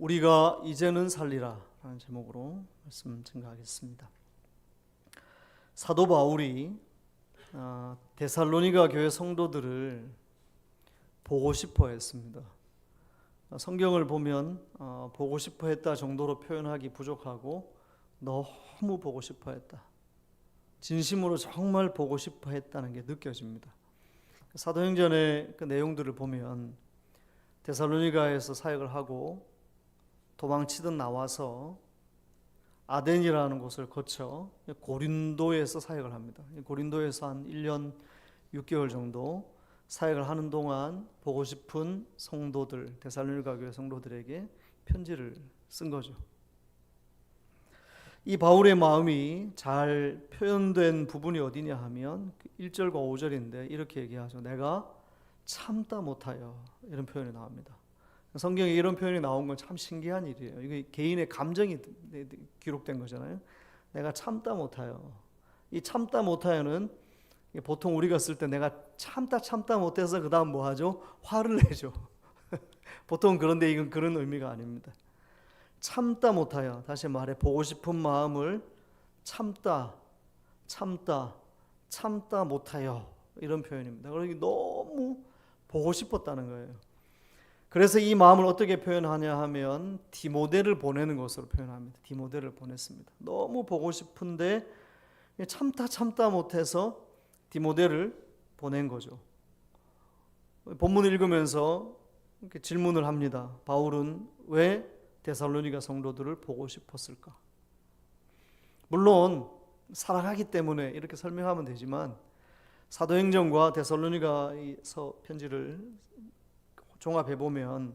우리가 이제는 살리라 라는 제목으로 말씀 증가하겠습니다. 사도 바울이 아, 데살로니가 교회 성도들을 보고 싶어 했습니다. 아, 성경을 보면 어, 보고 싶어 했다 정도로 표현하기 부족하고 너무 보고 싶어 했다. 진심으로 정말 보고 싶어 했다는 게 느껴집니다. 사도행전의 그 내용들을 보면 데살로니가에서 사역을 하고 도망치듯 나와서 아덴이라는 곳을 거쳐 고린도에서 사역을 합니다. 고린도에서 한 1년 6개월 정도 사역을 하는 동안 보고 싶은 성도들, 데살로니가 교회 성도들에게 편지를 쓴 거죠. 이 바울의 마음이 잘 표현된 부분이 어디냐 하면 1절과 5절인데 이렇게 얘기하죠. 내가 참다 못하여 이런 표현이 나옵니다. 성경에 이런 표현이 나온 건 참 신기한 일이에요. 이게 개인의 감정이 기록된 거잖아요. 내가 참다 못하여. 이 참다 못하여는 보통 우리가 쓸 때 내가 참다 참다 못해서 그 다음 뭐 하죠? 화를 내죠. 보통 그런데 이건 그런 의미가 아닙니다. 참다 못하여 다시 말해 보고 싶은 마음을 참다 참다 참다 못하여 이런 표현입니다. 그러니 너무 보고 싶었다는 거예요. 그래서 이 마음을 어떻게 표현하냐 하면 디모데를 보내는 것으로 표현합니다. 디모데를 보냈습니다. 너무 보고 싶은데 참다 참다 못해서 디모데를 보낸 거죠. 본문을 읽으면서 질문을 합니다. 바울은 왜 데살로니가 성도들을 보고 싶었을까? 물론 사랑하기 때문에 이렇게 설명하면 되지만 사도행전과 데살로니가서 편지를 종합해 보면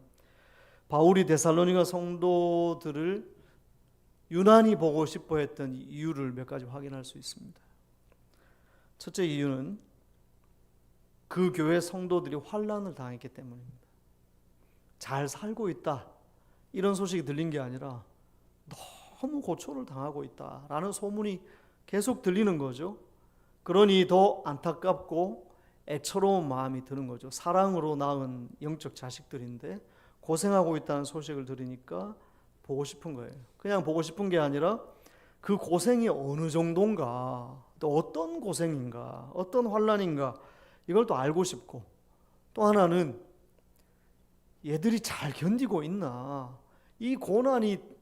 바울이 데살로니가 성도들을 유난히 보고 싶어 했던 이유를 몇 가지 확인할 수 있습니다. 첫째 이유는 그 교회 성도들이 환란을 당했기 때문입니다. 잘 살고 있다. 이런 소식이 들린 게 아니라 너무 고초를 당하고 있다라는 소문이 계속 들리는 거죠. 그러니 더 안타깝고 애처로운 마음이 드는 거죠. 사랑으로 낳은 영적 자식들인데 고생하고 있다는 소식을 들으니까 보고 싶은 거예요. 그냥 보고 싶은 게 아니라 그 고생이 어느 정도인가, 또 어떤 고생인가, 어떤 환란인가 이걸 또 알고 싶고 또 하나는 얘들이 잘 견디고 있나, 이 고난이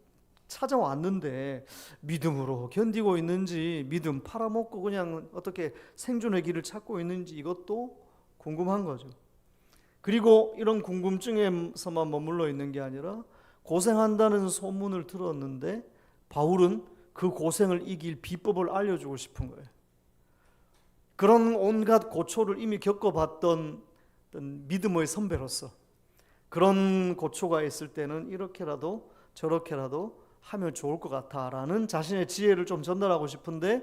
찾아왔는데 믿음으로 견디고 있는지 믿음 팔아먹고 그냥 어떻게 생존의 길을 찾고 있는지 이것도 궁금한 거죠. 그리고 이런 궁금증에서만 머물러 있는 게 아니라 고생한다는 소문을 들었는데 바울은 그 고생을 이길 비법을 알려주고 싶은 거예요. 그런 온갖 고초를 이미 겪어봤던 믿음의 선배로서 그런 고초가 있을 때는 이렇게라도 저렇게라도 하면 좋을 것 같아라는 자신의 지혜를 좀 전달하고 싶은데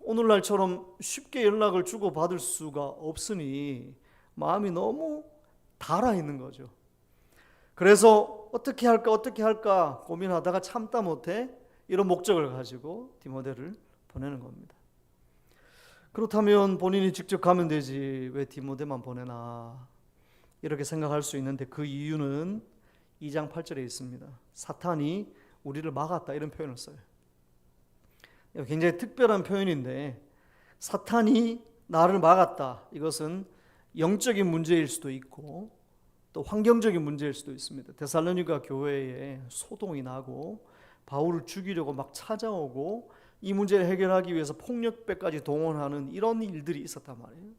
오늘날처럼 쉽게 연락을 주고 받을 수가 없으니 마음이 너무 달아 있는 거죠. 그래서 어떻게 할까 어떻게 할까 고민하다가 참다 못해 이런 목적을 가지고 디모데를 보내는 겁니다. 그렇다면 본인이 직접 가면 되지 왜 디모데만 보내나 이렇게 생각할 수 있는데 그 이유는 2장 8절에 있습니다. 사탄이 우리를 막았다 이런 표현을 써요. 굉장히 특별한 표현인데 사탄이 나를 막았다. 이것은 영적인 문제일 수도 있고 또 환경적인 문제일 수도 있습니다. 데살로니가 교회에 소동이 나고 바울을 죽이려고 막 찾아오고 이 문제를 해결하기 위해서 폭력배까지 동원하는 이런 일들이 있었단 말이에요.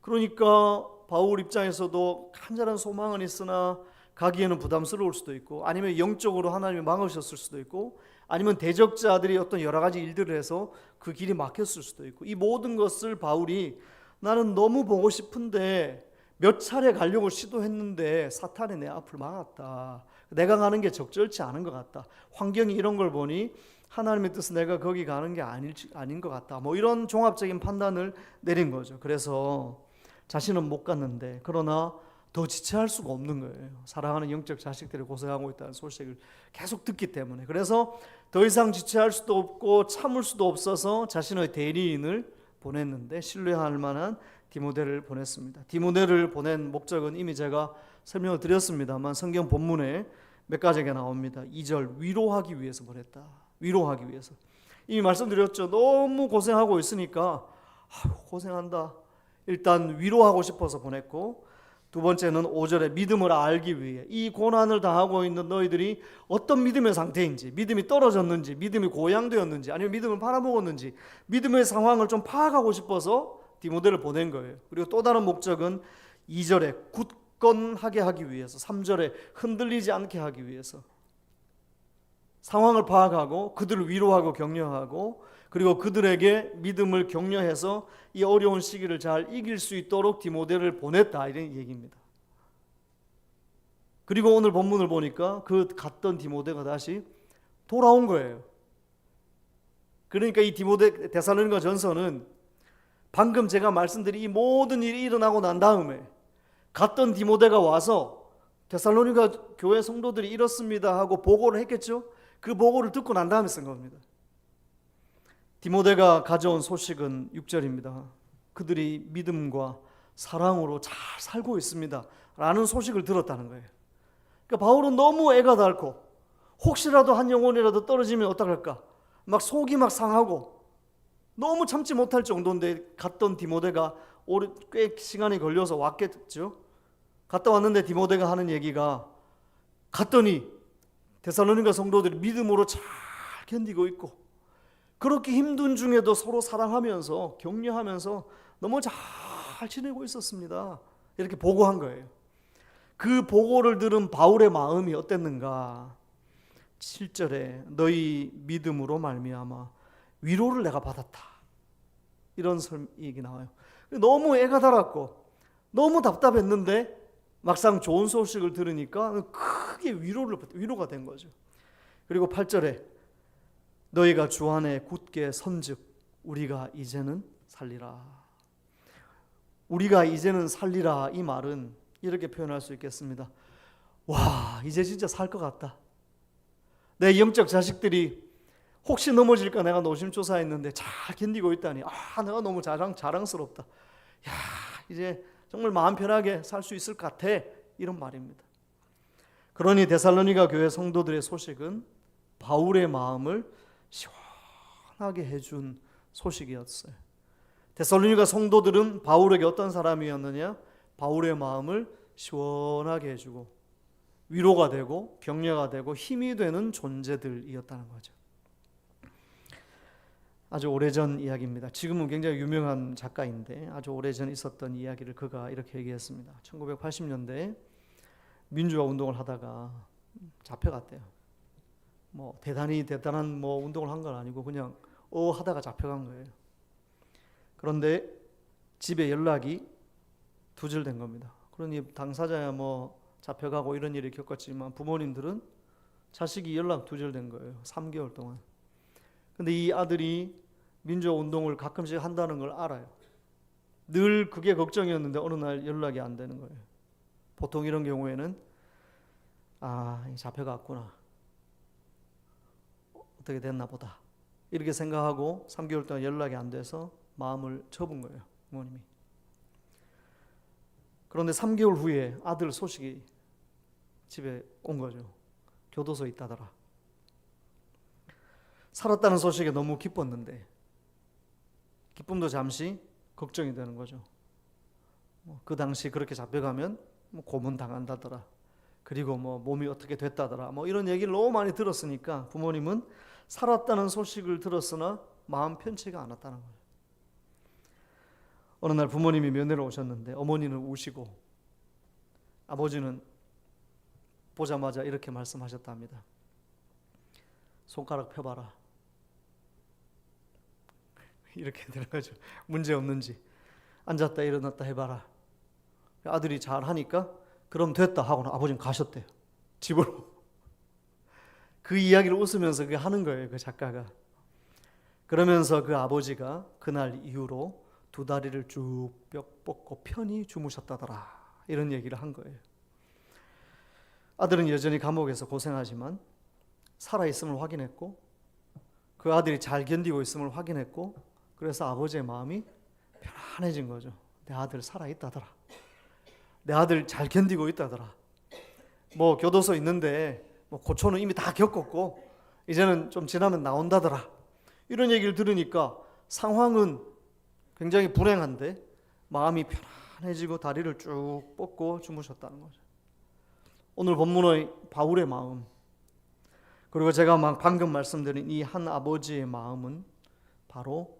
그러니까 바울 입장에서도 간절한 소망은 있으나 가기에는 부담스러울 수도 있고 아니면 영적으로 하나님이 막으셨을 수도 있고 아니면 대적자들이 어떤 여러 가지 일들을 해서 그 길이 막혔을 수도 있고 이 모든 것을 바울이 나는 너무 보고 싶은데 몇 차례 가려고 시도했는데 사탄이 내 앞을 막았다. 내가 가는 게 적절치 않은 것 같다. 환경이 이런 걸 보니 하나님의 뜻은 내가 거기 가는 게 아닐, 아닌 것 같다. 뭐 이런 종합적인 판단을 내린 거죠. 그래서 자신은 못 갔는데 그러나 더 지체할 수가 없는 거예요. 사랑하는 영적 자식들이 고생하고 있다는 소식을 계속 듣기 때문에. 그래서 더 이상 지체할 수도 없고 참을 수도 없어서 자신의 대리인을 보냈는데 신뢰할 만한 디모데를 보냈습니다. 디모데를 보낸 목적은 이미 제가 설명을 드렸습니다만 성경 본문에 몇 가지가 나옵니다. 2절 위로하기 위해서 보냈다. 위로하기 위해서. 이미 말씀드렸죠. 너무 고생하고 있으니까 아유, 고생한다. 일단 위로하고 싶어서 보냈고 두 번째는 5절에 믿음을 알기 위해 이 고난을 당하고 있는 너희들이 어떤 믿음의 상태인지 믿음이 떨어졌는지 믿음이 고양되었는지 아니면 믿음을 팔아먹었는지 믿음의 상황을 좀 파악하고 싶어서 디모데를 보낸 거예요. 그리고 또 다른 목적은 2절에 굳건하게 하기 위해서 3절에 흔들리지 않게 하기 위해서 상황을 파악하고 그들을 위로하고 격려하고 그리고 그들에게 믿음을 격려해서 이 어려운 시기를 잘 이길 수 있도록 디모데를 보냈다 이런 얘기입니다. 그리고 오늘 본문을 보니까 그 갔던 디모데가 다시 돌아온 거예요. 그러니까 이 디모데 데살로니가 전서는 방금 제가 말씀드린 이 모든 일이 일어나고 난 다음에 갔던 디모데가 와서 데살로니가 교회 성도들이 이렇습니다 하고 보고를 했겠죠. 그 보고를 듣고 난 다음에 쓴 겁니다. 디모데가 가져온 소식은 6절입니다. 그들이 믿음과 사랑으로 잘 살고 있습니다. 라는 소식을 들었다는 거예요. 그러니까 바울은 너무 애가 닳고 혹시라도 한 영혼이라도 떨어지면 어떡할까? 막 속이 막 상하고 너무 참지 못할 정도인데 갔던 디모데가 오래 꽤 시간이 걸려서 왔겠죠. 갔다 왔는데 디모데가 하는 얘기가 갔더니 데살로니가 성도들이 믿음으로 잘 견디고 있고 그렇게 힘든 중에도 서로 사랑하면서 격려하면서 너무 잘 지내고 있었습니다. 이렇게 보고한 거예요. 그 보고를 들은 바울의 마음이 어땠는가? 7절에 너희 믿음으로 말미암아 위로를 내가 받았다. 이런 얘기 나와요. 너무 애가 달았고 너무 답답했는데 막상 좋은 소식을 들으니까 크게 위로를 위로가 된 거죠. 그리고 8절에 너희가 주 안에 굳게 선즉 우리가 이제는 살리라. 우리가 이제는 살리라 이 말은 이렇게 표현할 수 있겠습니다. 와, 이제 진짜 살 것 같다. 내 영적 자식들이 혹시 넘어질까 내가 노심초사했는데 잘 견디고 있다니 아, 내가 너무 자랑 자랑스럽다. 야, 이제 정말 마음 편하게 살 수 있을 것 같아. 이런 말입니다. 그러니 데살로니가 교회 성도들의 소식은 바울의 마음을 시원하게 해준 소식이었어요. 데살로니가 성도들은 바울에게 어떤 사람이었느냐? 바울의 마음을 시원하게 해주고 위로가 되고 격려가 되고 힘이 되는 존재들이었다는 거죠. 아주 오래전 이야기입니다. 지금은 굉장히 유명한 작가인데 아주 오래전 있었던 이야기를 그가 이렇게 얘기했습니다. 1980년대에 민주화 운동을 하다가 잡혀갔대요. 뭐 대단히 대단한 뭐 운동을 한 건 아니고 그냥 어 하다가 잡혀간 거예요. 그런데 집에 연락이 두절된 겁니다. 그러니 당사자야 뭐 잡혀가고 이런 일을 겪었지만 부모님들은 자식이 연락 두절된 거예요. 3개월 동안. 근데 이 아들이 민주화 운동을 가끔씩 한다는 걸 알아요. 늘 그게 걱정이었는데 어느 날 연락이 안 되는 거예요. 보통 이런 경우에는 아 잡혀갔구나. 어떻게 됐나 보다. 이렇게 생각하고 3개월 동안 연락이 안 돼서 마음을 접은 거예요. 부모님이. 그런데 3개월 후에 아들 소식이 집에 온 거죠. 교도소에 있다더라. 살았다는 소식에 너무 기뻤는데 기쁨도 잠시 걱정이 되는 거죠. 뭐그 당시 그렇게 잡혀가면 뭐 고문 당한다더라. 그리고 뭐 몸이 어떻게 됐다더라. 뭐 이런 얘기를 너무 많이 들었으니까 부모님은 살았다는 소식을 들었으나 마음 편치가 않았다는 거예요. 어느 날 부모님이 면회를 오셨는데 어머니는 우시고 아버지는 보자마자 이렇게 말씀하셨답니다. 손가락 펴봐라. 이렇게 거죠. 문제 없는지 앉았다 일어났다 해봐라. 아들이 잘 하니까 그럼 됐다 하고는 아버지는 가셨대요. 집으로. 그 이야기를 웃으면서 그 하는 거예요. 그 작가가. 그러면서 그 아버지가 그날 이후로 두 다리를 쭉 뼈 뻗고 편히 주무셨다더라. 이런 얘기를 한 거예요. 아들은 여전히 감옥에서 고생하지만 살아 있음을 확인했고 그 아들이 잘 견디고 있음을 확인했고 그래서 아버지의 마음이 편안해진 거죠. 내 아들 살아 있다더라. 내 아들 잘 견디고 있다더라. 뭐 교도소 있는데 뭐 고초는 이미 다 겪었고 이제는 좀 지나면 나온다더라. 이런 얘기를 들으니까 상황은 굉장히 불행한데 마음이 편안해지고 다리를 쭉 뻗고 주무셨다는 거죠. 오늘 본문의 바울의 마음 그리고 제가 막 방금 말씀드린 이 한 아버지의 마음은 바로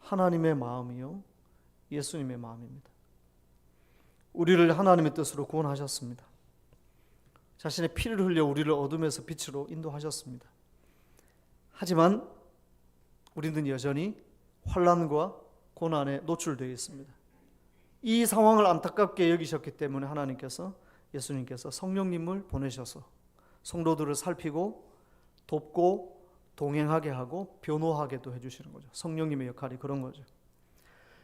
하나님의 마음이요 예수님의 마음입니다. 우리를 하나님의 뜻으로 구원하셨습니다. 자신의 피를 흘려 우리를 어둠에서 빛으로 인도하셨습니다. 하지만 우리는 여전히 환란과 고난에 노출되어 있습니다. 이 상황을 안타깝게 여기셨기 때문에 하나님께서 예수님께서 성령님을 보내셔서 성도들을 살피고 돕고 동행하게 하고 변호하게도 해주시는 거죠. 성령님의 역할이 그런 거죠.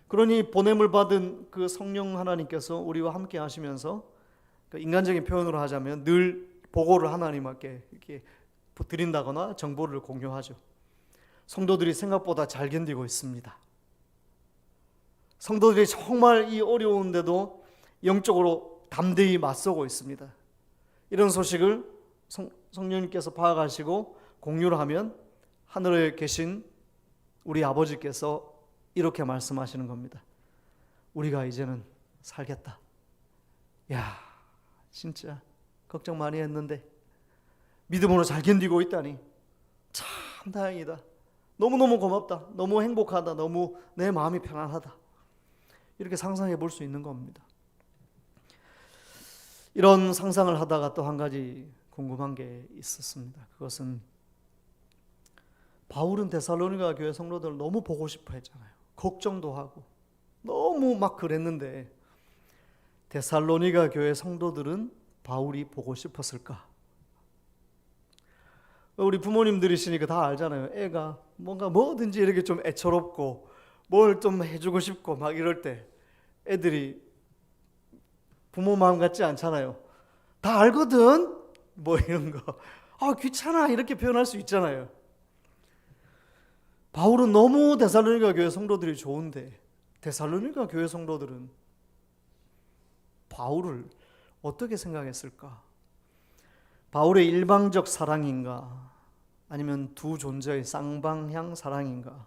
그러니 보냄을 받은 그 성령 하나님께서 우리와 함께 하시면서 그 인간적인 표현으로 하자면 늘 보고를 하나님께 이렇게 드린다거나 정보를 공유하죠. 성도들이 생각보다 잘 견디고 있습니다. 성도들이 정말 이 어려운데도 영적으로 담대히 맞서고 있습니다. 이런 소식을 성, 성령님께서 파악하시고 공유를 하면 하늘에 계신 우리 아버지께서 이렇게 말씀하시는 겁니다. 우리가 이제는 살겠다. 야, 진짜 걱정 많이 했는데 믿음으로 잘 견디고 있다니 참 다행이다. 너무너무 고맙다. 너무 행복하다. 너무 내 마음이 편안하다. 이렇게 상상해 볼 수 있는 겁니다. 이런 상상을 하다가 또 한 가지 궁금한 게 있었습니다. 그것은 바울은 데살로니가 교회 성도들을 너무 보고 싶어 했잖아요. 걱정도 하고 너무 막 그랬는데 데살로니가 교회 성도들은 바울이 보고 싶었을까? 우리 부모님들이시니까 다 알잖아요. 애가 뭔가 뭐든지 이렇게 좀 애처롭고 뭘 좀 해주고 싶고 막 이럴 때 애들이 부모 마음 같지 않잖아요. 다 알거든? 뭐 이런 거. 아, 귀찮아. 이렇게 표현할 수 있잖아요. 바울은 너무 데살로니가 교회 성도들이 좋은데 데살로니가 교회 성도들은 바울을 어떻게 생각했을까? 바울의 일방적 사랑인가? 아니면 두 존재의 쌍방향 사랑인가?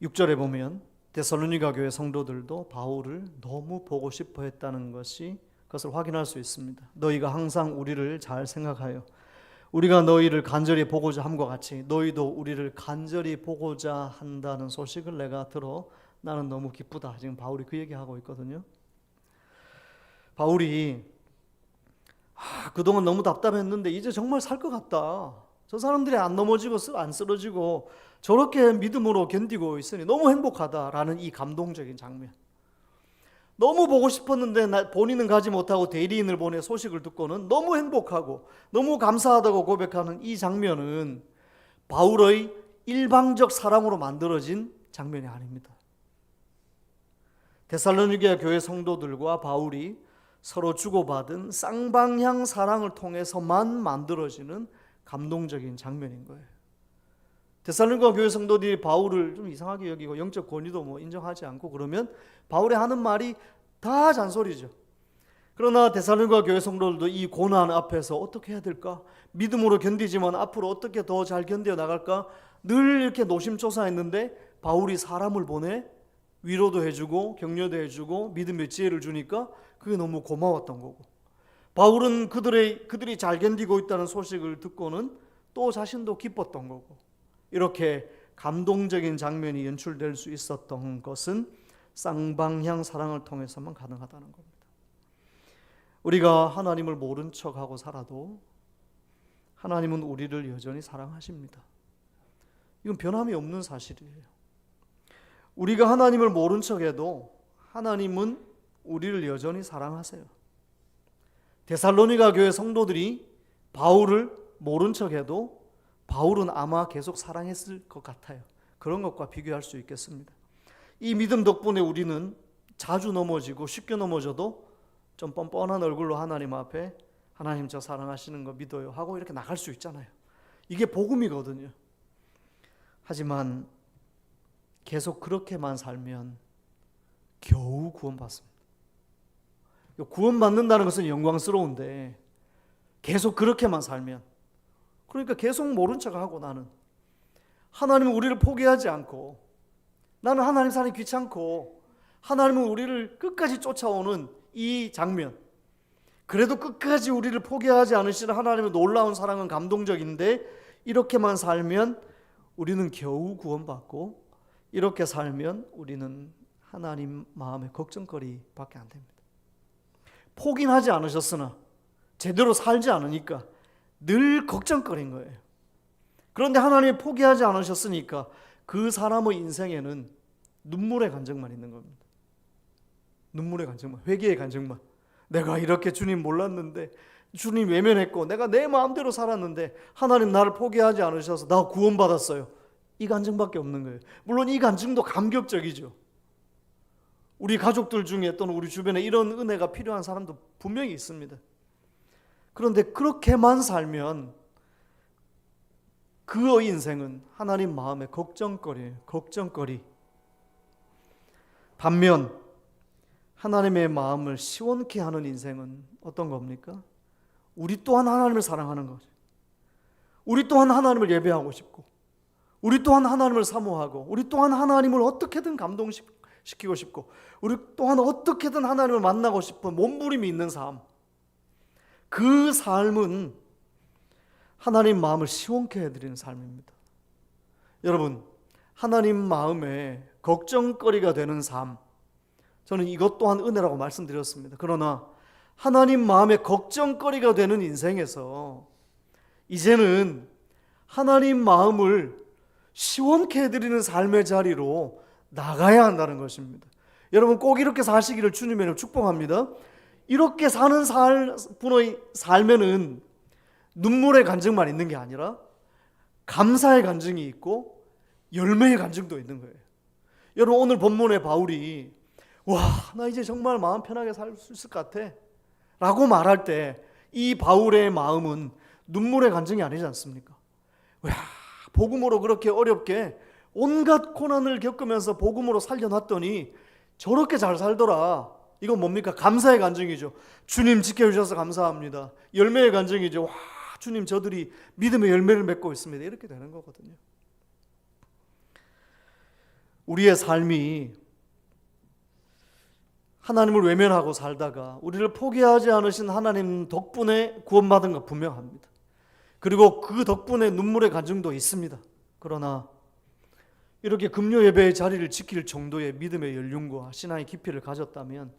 6절에 보면 데살로니가 교회 성도들도 바울을 너무 보고 싶어 했다는 것이 그것을 확인할 수 있습니다. 너희가 항상 우리를 잘 생각하여 우리가 너희를 간절히 보고자 함과 같이 너희도 우리를 간절히 보고자 한다는 소식을 내가 들어 나는 너무 기쁘다. 지금 바울이 그 얘기하고 있거든요. 바울이 아, 그동안 너무 답답했는데 이제 정말 살 것 같다. 저 사람들이 안 넘어지고 쓰- 안 쓰러지고 저렇게 믿음으로 견디고 있으니 너무 행복하다라는 이 감동적인 장면. 너무 보고 싶었는데 나- 본인은 가지 못하고 대리인을 보내 소식을 듣고는 너무 행복하고 너무 감사하다고 고백하는 이 장면은 바울의 일방적 사랑으로 만들어진 장면이 아닙니다. 데살로니가 교회 성도들과 바울이 서로 주고받은 쌍방향 사랑을 통해서만 만들어지는 감동적인 장면인 거예요. 데살로니가 교회 성도들이 바울을 좀 이상하게 여기고 영적 권위도 뭐 인정하지 않고 그러면 바울이 하는 말이 다 잔소리죠. 그러나 데살로니가 교회 성도들도 이 고난 앞에서 어떻게 해야 될까? 믿음으로 견디지만 앞으로 어떻게 더 잘 견뎌 나갈까? 늘 이렇게 노심초사했는데 바울이 사람을 보내 위로도 해주고 격려도 해주고 믿음의 지혜를 주니까 그게 너무 고마웠던 거고 바울은 그들의 그들이 잘 견디고 있다는 소식을 듣고는 또 자신도 기뻤던 거고 이렇게 감동적인 장면이 연출될 수 있었던 것은 쌍방향 사랑을 통해서만 가능하다는 겁니다. 우리가 하나님을 모른 척하고 살아도 하나님은 우리를 여전히 사랑하십니다. 이건 변함이 없는 사실이에요. 우리가 하나님을 모른 척해도 하나님은 우리를 여전히 사랑하세요. 데살로니가 교회 성도들이 바울을 모른 척해도 바울은 아마 계속 사랑했을 것 같아요. 그런 것과 비교할 수 있겠습니다. 이 믿음 덕분에 우리는 자주 넘어지고 쉽게 넘어져도 좀 뻔뻔한 얼굴로 하나님 앞에 하나님 저 사랑하시는 거 믿어요 하고 이렇게 나갈 수 있잖아요. 이게 복음이거든요. 하지만 계속 그렇게만 살면 겨우 구원받습니다. 구원받는다는 것은 영광스러운데 계속 그렇게만 살면 그러니까 계속 모른 척하고 나는 하나님은 우리를 포기하지 않고 나는 하나님 사랑이 귀찮고 하나님은 우리를 끝까지 쫓아오는 이 장면 그래도 끝까지 우리를 포기하지 않으시는 하나님의 놀라운 사랑은 감동적인데 이렇게만 살면 우리는 겨우 구원받고 이렇게 살면 우리는 하나님 마음의 걱정거리밖에 안 됩니다. 포기는 하지 않으셨으나 제대로 살지 않으니까 늘 걱정거린 거예요. 그런데 하나님이 포기하지 않으셨으니까 그 사람의 인생에는 눈물의 간증만 있는 겁니다. 눈물의 간증만, 회개의 간증만. 내가 이렇게 주님 몰랐는데 주님 외면했고 내가 내 마음대로 살았는데 하나님 나를 포기하지 않으셔서 나 구원받았어요. 이 간증밖에 없는 거예요. 물론 이 간증도 감격적이죠. 우리 가족들 중에 또는 우리 주변에 이런 은혜가 필요한 사람도 분명히 있습니다. 그런데 그렇게만 살면 그의 인생은 하나님 마음의 걱정거리예요. 걱정거리. 반면 하나님의 마음을 시원케 하는 인생은 어떤 겁니까? 우리 또한 하나님을 사랑하는 거죠. 우리 또한 하나님을 예배하고 싶고, 우리 또한 하나님을 사모하고, 우리 또한 하나님을 어떻게든 감동시키고 싶고, 우리 또한 어떻게든 하나님을 만나고 싶은 몸부림이 있는 삶. 그 삶은 하나님 마음을 시원케 해드리는 삶입니다. 여러분, 하나님 마음에 걱정거리가 되는 삶. 저는 이것 또한 은혜라고 말씀드렸습니다. 그러나 하나님 마음에 걱정거리가 되는 인생에서 이제는 하나님 마음을 시원케 해드리는 삶의 자리로 나가야 한다는 것입니다. 여러분 꼭 이렇게 사시기를 주님의 축복합니다. 이렇게 사는 살, 분의 삶에는 눈물의 간증만 있는 게 아니라 감사의 간증이 있고 열매의 간증도 있는 거예요. 여러분 오늘 본문의 바울이 와, 나 이제 정말 마음 편하게 살 수 있을 것 같아. 라고 말할 때 이 바울의 마음은 눈물의 간증이 아니지 않습니까? 와, 복음으로 그렇게 어렵게 온갖 고난을 겪으면서 복음으로 살려놨더니 저렇게 잘 살더라. 이건 뭡니까? 감사의 간증이죠. 주님 지켜주셔서 감사합니다. 열매의 간증이죠. 와, 주님 저들이 믿음의 열매를 맺고 있습니다. 이렇게 되는 거거든요. 우리의 삶이 하나님을 외면하고 살다가 우리를 포기하지 않으신 하나님 덕분에 구원받은 것 분명합니다. 그리고 그 덕분에 눈물의 간증도 있습니다. 그러나 이렇게 금요 예배의 자리를 지킬 정도의 믿음의 연륜과 신앙의 깊이를 가졌다면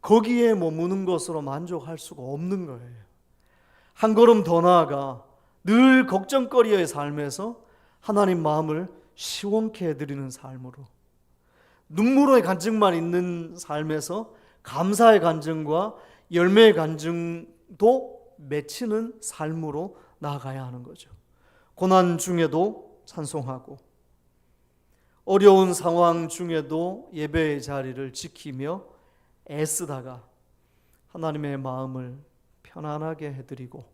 거기에 머무는 것으로 만족할 수가 없는 거예요. 한 걸음 더 나아가 늘 걱정거리의 삶에서 하나님 마음을 시원케 해드리는 삶으로 눈물의 간증만 있는 삶에서 감사의 간증과 열매의 간증도 맺히는 삶으로 나아가야 하는 거죠. 고난 중에도 찬송하고 어려운 상황 중에도 예배의 자리를 지키며 애쓰다가 하나님의 마음을 편안하게 해드리고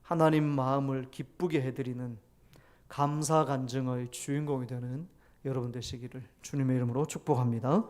하나님 마음을 기쁘게 해드리는 감사 간증의 주인공이 되는 여러분 되시기를 주님의 이름으로 축복합니다.